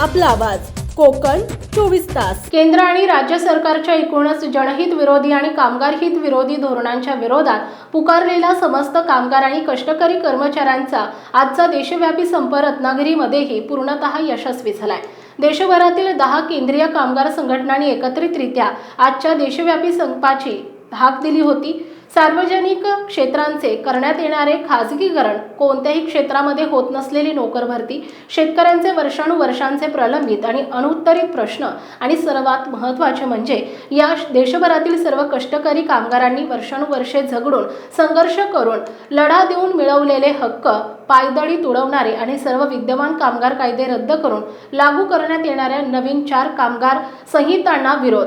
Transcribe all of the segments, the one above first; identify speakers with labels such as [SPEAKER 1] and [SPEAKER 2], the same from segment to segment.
[SPEAKER 1] आपला आवाज. कोकण चोवीस तास.
[SPEAKER 2] केंद्र आणि राज्य सरकारच्या एकूणच जनहित विरोधी आणि कामगार हित विरोधी धोरणांच्या विरोधात पुकारलेला समस्त कामगार आणि कष्टकरी कर्मचाऱ्यांचा आजचा देशव्यापी संप रत्नागिरीमध्येही पूर्णतः यशस्वी झालाय. देशभरातील दहा केंद्रीय कामगार संघटनांनी एकत्रितरित्या आजच्या देशव्यापी संपाची हाक दिली होती. सार्वजनिक क्षेत्रांचे करण्यात येणारे खाजगीकरण कोणत्याही क्षेत्रामध्ये होत नसलेली नोकर भरती शेतकऱ्यांचे वर्षानुवर्षांचे प्रलंबित आणि अनुत्तरित प्रश्न आणि सर्वात महत्त्वाचे म्हणजे या देशभरातील सर्व कष्टकरी कामगारांनी वर्षानुवर्षे झगडून संघर्ष करून लढा देऊन मिळवलेले हक्क पायदळी तुडवणारे आणि सर्व विद्यमान कामगार कायदे रद्द करून लागू करण्यात येणाऱ्या नवीन चार कामगार संहितांना विरोध.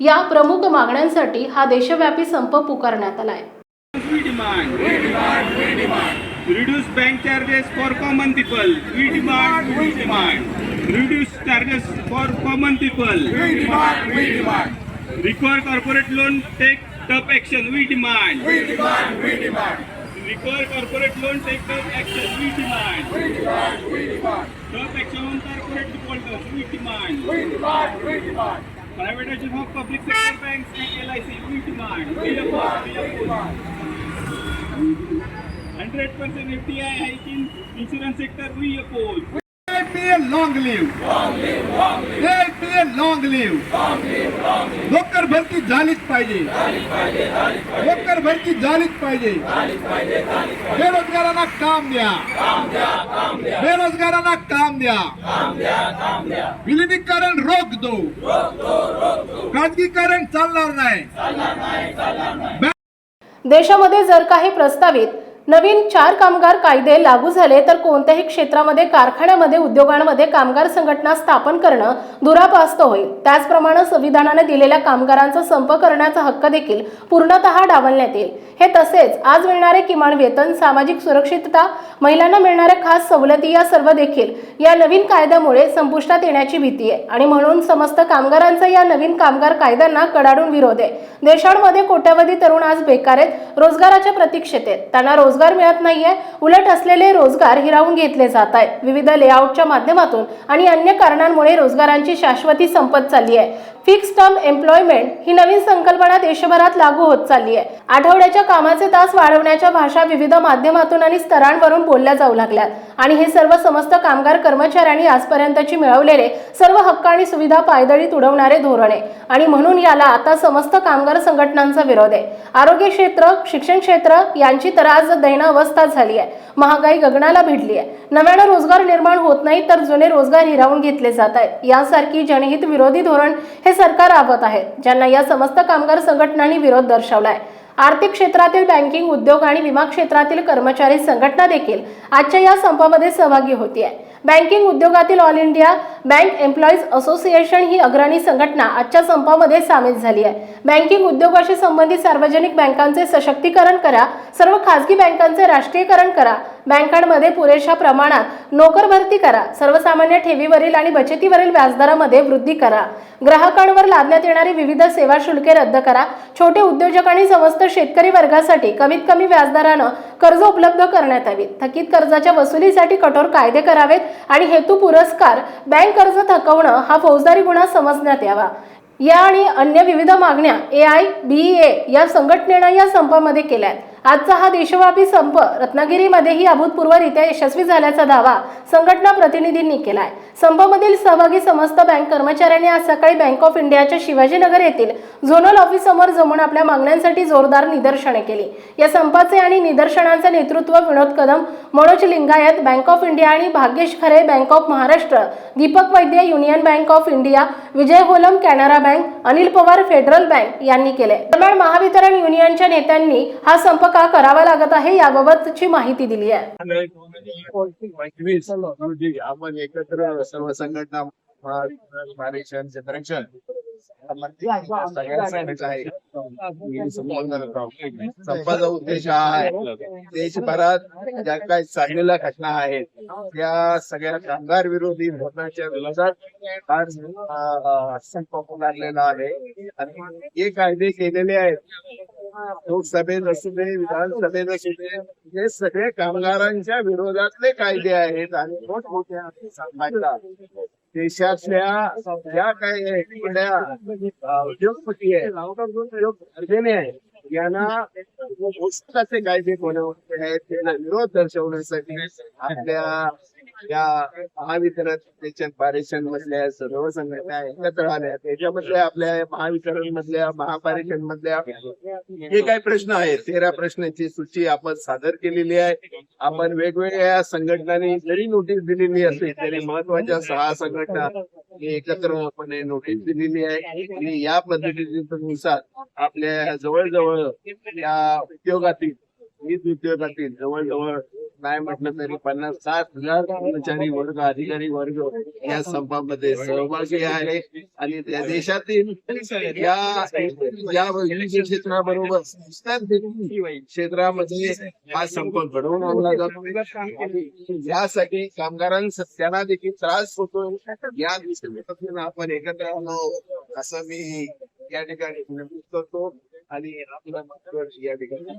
[SPEAKER 2] या प्रमुख मागण्यांसाठी हा देशव्यापी संप पुकारण्यात आलाय.
[SPEAKER 3] Reduce bank charges for common people we demand we demand reduce
[SPEAKER 4] charges for common people
[SPEAKER 3] require corporate loan take tough action we demand
[SPEAKER 4] we demand we demand
[SPEAKER 3] require corporate loan take tough action we demand
[SPEAKER 4] we demand we demand
[SPEAKER 3] tough action on corporate defaulters we demand
[SPEAKER 4] we demand we demand
[SPEAKER 3] Privatization of public sector banks and LIC. We demand. We oppose. We oppose. 100% FDI hike in insurance sector. We oppose.
[SPEAKER 4] APL long live, APL long live, नोकर भरती झालीच पाहिजे. नोकर भरती झालीच पाहिजे. बेरोजगारांना काम द्या. बेरोजगारांना काम द्या. विलिनीकरण रोख दो. खाजगीकरण चालणार नाही.
[SPEAKER 2] देशामध्ये जर काही प्रस्तावित नवीन चार कामगार कायदे लागू झाले तर कोणत्याही क्षेत्रामध्ये कारखान्यामध्ये उद्योगांमध्ये कामगार संघटना स्थापन करणं दुरापास्त होईल. त्याचप्रमाणे संविधानाने दिलेल्या कामगारांचा संप करण्याचा हक्क देखील पूर्णतः डावलण्यात येईल. हे तसेच आज मिळणारे किमान वेतन सामाजिक सुरक्षितता महिलांना मिळणाऱ्या खास सवलती या सर्व देखील या नवीन कायद्यामुळे संपुष्टात येण्याची भीती आहे. आणि म्हणून समस्त कामगारांचा या नवीन कामगार कायद्यांना कडाडून विरोध आहे. देशांमध्ये कोट्यवधी तरुण आज बेकार आहेत रोजगाराच्या प्रतीक्षेत आहेत. त्यांना रोजगार मिळत नाहीये उलट असलेले रोजगार हिरावून घेतले जात आहेत. विविध लेआउटच्या माध्यमातून आणि अन्य कारणांमुळे रोजगारांची शाश्वती संपत चालली आहे. फिक्स टर्म एम्प्लॉयमेंट ही नवीन संकल्पना देशभरात लागू होत चालली आहे. आठवड्याच्या कामाचे तास वाढवण्याच्या भाषा विविध माध्यमातून आणि स्तरांवरून बोलल्या जाऊ लागल्यात. आणि हे सर्व समस्त कामगार कर्मचाऱ्यांनी आजपर्यंतची मिळवलेले सर्व हक्क आणि सुविधा पायदळी तुडवणारे धोरण आहे. आणि म्हणून याला आता समस्त कामगार संघटनांचा विरोध आहे. आरोग्य क्षेत्र शिक्षण क्षेत्र यांची तर आज दैन अवस्था झाली आहे. महागाई गगनाला भिडली आहे. नव्यानं रोजगार निर्माण होत नाही तर जुने रोजगार हिरावून घेतले जात आहेत. यासारखी जनहित विरोधी धोरण हे सरकार राबवत आहे ज्यांना या समस्त कामगार संघटनांनी विरोध दर्शवलाय. आर्थिक क्षेत्रातील बँकिंग उद्योग आणि विमा क्षेत्रातील कर्मचारी संघटना देखील आजच्या या संपामध्ये सहभागी होती आहे बँकिंग उद्योगातील All India Bank Employees Association ही अग्रणी संघटना आजच्या संपामध्ये सामील झाली आहे बँकिंग उद्योगाशी संबंधित सार्वजनिक बँकांचे सशक्तीकरण करा सर्व खासगी बँकांचे राष्ट्रीयकरण करा बँकांमध्ये पुरेशा प्रमाणात नोकर भरती करा. सर्वसामान्य ठेवीवरील आणि बचतीवरील व्याजदरामध्ये वृद्धी करा. ग्राहकांवर लादण्यात येणारी विविध सेवा शुल्के रद्द करा. छोटे उद्योजक आणि समस्त शेतकरी वर्गासाठी कमीत कमी व्याजदरानं कर्ज उपलब्ध करण्यात यावी. थकीत कर्जाच्या वसुलीसाठी कठोर कायदे करावेत आणि हेतू पुरस्कार बँक कर्ज थकवणं हा फौजदारी गुन्हा समजण्यात यावा. या आणि अन्य विविध मागण्या ए आय बी ए या संघटनेनं या संपामध्ये केल्या आहेत आजचा हा देशव्यापी संप रत्नागिरीमध्येही अभूतपूर्वरित्या यशस्वी झाल्याचा दावा संघटना प्रतिनिधींनी केला आहे संपामधील सहभागी समस्त बँक कर्मचाऱ्यांनी आज सकाळी बँक ऑफ इंडियाच्या शिवाजीनगर येथील झोनल ऑफिस समोर जमून आपल्या मागण्यांसाठी जोरदार निदर्शने केली. या संपाचे आणि निदर्शनांचे नेतृत्व Vinod Kadam Manoj Lingayat Bank of India आणि Bhagyesh Khare Bank of Maharashtra Deepak Vaidya Union Bank of India Vijay Holam Canara Bank Anil Pawar Federal Bank यांनी केले. दरम्यान महावितरण युनियनच्या नेत्यांनी हा संप का करावा लागत आहे याबाबतची माहिती दिली आहे.
[SPEAKER 4] आपण एकत्र सर्व संघटना जनरेशन आहे संपाचा उद्देश हा आहे देशभरात ज्या काही चाललेल्या घटना आहेत त्या सगळ्या कामगार विरोधी धोरणाच्या विरोधात आज संप लागलेला आहे. आणि हे कायदे केलेले आहेत. लोकसभेत असू दे विधानसभेत असू दे हे सगळे कामगारांच्या विरोधातले कायदे आहेत आणि मोठमोठ्या देशातल्या ज्या काही उद्योगपती आहे यांना पुस्तकाचे कायदे बनवले आहेत त्यांना विरोध दर्शवण्यासाठी आपल्या या महावितरण पारेषण मधल्या सर्व संघटना एकत्र आल्या त्याच्यामधल्या आपल्या महावितरण मधल्या महापारेषण मधल्या जे काही प्रश्न आहेत. तेरा प्रश्नांची सूची आपण सादर केलेली आहे. आपण वेगवेगळ्या संघटनांनी जरी नोटीस दिलेली असली तरी महत्त्वाच्या सहा संघटना हे एकत्रपणे नोटीस दिलेली आहे. आणि या पद्धतीनुसार आपल्या जवळजवळ या उद्योगातील वीज उद्योगातील जवळजवळ नाही म्हटलं तरी पन्नास साठ हजार कर्मचारी वर्ग अधिकारी वर्ग या संपामध्ये सहभागी आहे. आणि त्या देशातील या क्षेत्राबरोबर क्षेत्रामध्ये हा संप घडवून आणला जातो. यासाठी कामगारांना त्यांना देखील त्रास होतो या दृष्टीकोनातून आपण एकत्र आलो. असं मी या ठिकाणी विनंती करतो. आणि आपला या ठिकाणी